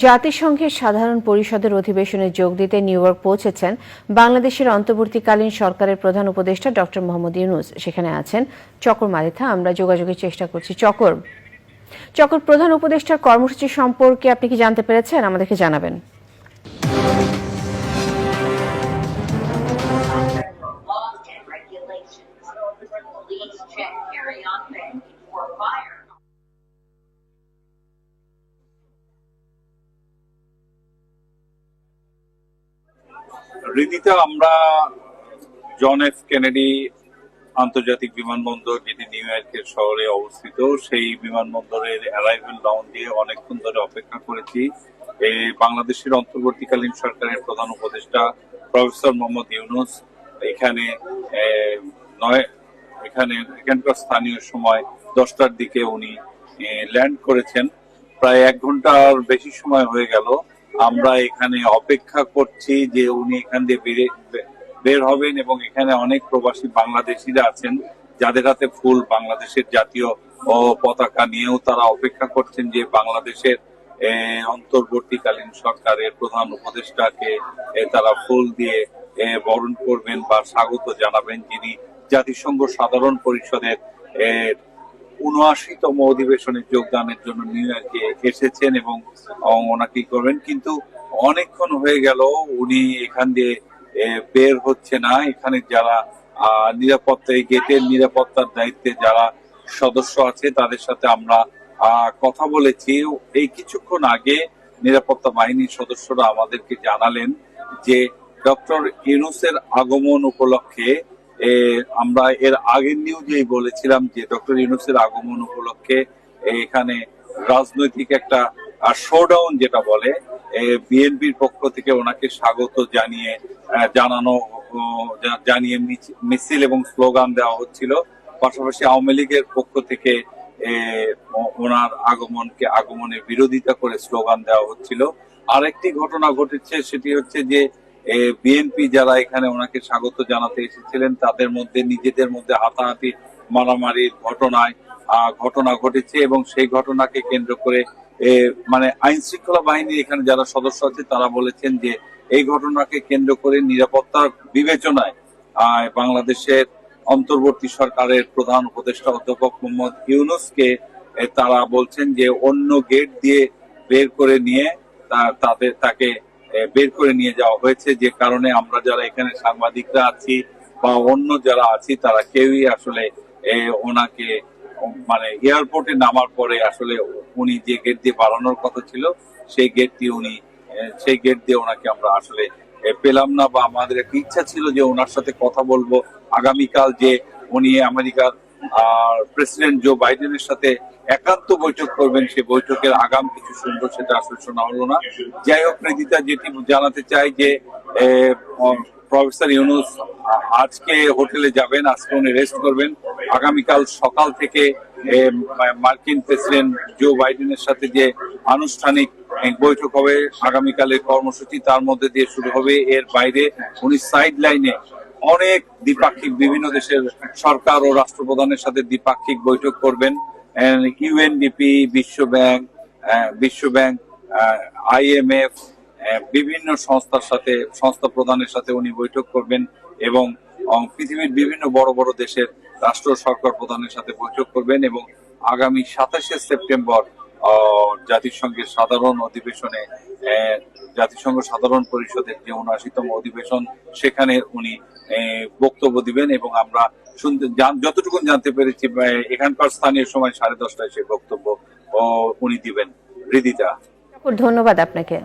জাতিসংঘের সাধারণ পরিষদের অধিবেশনে যোগ দিতে নিউ ইয়র্ক পৌঁছেছেন বাংলাদেশের অন্তর্বর্তীকালীন সরকারের প্রধান উপদেষ্টা ডক্টর মোহাম্মদ ইউনুস। সেখানে আছেন চকর মালিথা আমরা যোগাযোগের চেষ্টা করছি চকর। চকর প্রধান উপদেষ্টার কর্মসূচি সম্পর্কে আপনি কি জানতে পেরেছেন? আমাদেরকে জানাবেন। On fire. রীতিতে আমরা জন এফ কেনেডি আন্তর্জাতিক বিমানবন্দর, যেটি নিউ ইয়র্কের শহরে অবস্থিত, সেই বিমানবন্দরের অ্যারাইভেল লাউন দিয়ে অনেকক্ষণ ধরে অপেক্ষা করেছি। বাংলাদেশের অন্তর্বর্তীকালীন সরকারের প্রধান উপদেষ্টা প্রফেসর মোহাম্মদ ইউনুস, এখানে নয়, এখানে, এখানকার স্থানীয় সময় দশটার দিকে উনি ল্যান্ড করেছেন। প্রায় এক ঘণ্টার বেশি সময় হয়ে গেল। আমরা এখানে অপেক্ষা করছি যে উনি এখান দিয়ে বেরে হবেন এবং এখানে অনেক প্রবাসী বাংলাদেশিরা আছেন, যাদের হাতে ফুল বাংলাদেশের জাতীয় পতাকা নিয়েও তারা অপেক্ষা করছেন যে বাংলাদেশের অন্তর্বর্তীকালীন সরকারের প্রধান উপদেষ্টাকে তারা ফুল দিয়ে বরণ করবেন বা স্বাগত জানাবেন যিনি জাতিসংঘ সাধারণ পরিষদের উনআশিতম অধিবেশনে যোগদানের জন্য নিউ ইয়র্কে এসেছেন এবং ওনাকে করবেন। কিন্তু অনেকক্ষণ হয়ে গেল, উনি এখান দিয়ে বের হচ্ছে না। এখানে যারা নিরাপত্তা গেটের নিরাপত্তার দায়িত্বে যারা সদস্য আছে, তাদের সাথে আমরা কথা বলেছি। এই কিছুক্ষণ আগে নিরাপত্তা বাহিনীর সদস্যরা আমাদেরকে জানালেন যে ডক্টর ইউনুসের আগমন উপলক্ষে আমরা এর আগের নিউজেই বলেছিলাম যে ডক্টর ইউনুসের আগমন উপলক্ষে এখানে রাজনৈতিক একটা শোডাউন যেটা বলে বিএনপির পক্ষ থেকে ওনাকে স্বাগত জানিয়ে জানানো জানিয়ে মিছি- মিছিল এবং স্লোগান দেওয়া হচ্ছিল। পাশাপাশি আওয়ামী লীগের পক্ষ থেকে ওনার আগমনকে, আগমনের বিরোধিতা করে স্লোগান দেওয়া হচ্ছিল। আরেকটি ঘটনা ঘটেছে, সেটি হচ্ছে যে বিএনপি যারা এখানে ওনাকে স্বাগত জানাতে এসেছিলেন, তাদের মধ্যে, নিজেদের মধ্যে হাতাহাতি মারামারির ঘটনায় ঘটনা ঘটেছে এবং সেই ঘটনাকে কেন্দ্র করে মানে আইন শৃঙ্খলা বাহিনীর এখানে যারা সদস্য আছে, তারা বলেছেন যে এই ঘটনাকে কেন্দ্র করে নিরাপত্তার বিবেচনায় বাংলাদেশের অন্তর্বর্তী সরকারের প্রধান উপদেষ্টা অধ্যাপক মোহাম্মদ ইউনুসকে তারা বলছেন যে অন্য গেট দিয়ে বের করে নিয়ে তাদের, তাকে বের করে নিয়ে যাওয়া হয়েছে। যে কারণে আমরা যারা এখানে সাংবাদিকরা আছি বা অন্য যারা আছি, তারা কেউই আসলে ওনাকে মানে এয়ারপোর্টে নামার পরে আসলে উনি যে গেট দিয়ে বাড়ানোর কথা ছিল, সেই গেট দিয়ে উনি সেই গেট দিয়ে ওনাকে আমরা আসলে পেলাম না বা আমাদের একটা ইচ্ছা ছিল যে ওনার সাথে কথা বলব। আগামীকাল যে উনি আমেরিকার প্রেসিডেন্ট জো বাইডেনের সাথে একান্ত বৈঠক করবেন, সেই বৈঠকের আগাম কিছু শুনব সেটা আসলে শোনা হলো না। যাই হোক নিদিতা যেটি জানাতে চাই যে প্রফেসর ইউনুস আজকে হোটেলে যাবেন, আজকে উনি রেস্ট করবেন। আগামীকাল সকাল থেকে মার্কিন প্রেসিডেন্ট জো বাইডেনের সাথে যে আনুষ্ঠানিক বৈঠক হবে, আগামীকালের কর্মসূচি তার মধ্যে দিয়ে শুরু হবে। এর বাইরে উনি সাইড লাইনে অনেক দ্বিপাক্ষিক বিভিন্ন দেশের সরকার ও রাষ্ট্রপ্রধানের সাথে দ্বিপাক্ষিক বৈঠক করবেন। ইউএনডিপি বিশ্ব ব্যাংক বিশ্ব ব্যাংক আইএমএফ বিভিন্ন সংস্থার সাথে, সংস্থা প্রধানের সাথে উনি বৈঠক করবেন এবং পৃথিবীর বিভিন্ন বড় বড় দেশের রাষ্ট্র সরকার প্রধানের সাথে বৈঠক করবেন এবং আগামী সাতাশে সেপ্টেম্বর জাতিসংঘের সাধারণ অধিবেশনে জাতিসংঘ সাধারণ পরিষদের যে উনআশিতম অধিবেশন, সেখানে উনি বক্তব্য দিবেন এবং আমরা শুনতে যতটুকু জানতে পেরেছি এখানকার স্থানীয় সময় সাড়ে দশটায় সে বক্তব্য উনি দিবেন। হৃদিতা ধন্যবাদ আপনাকে।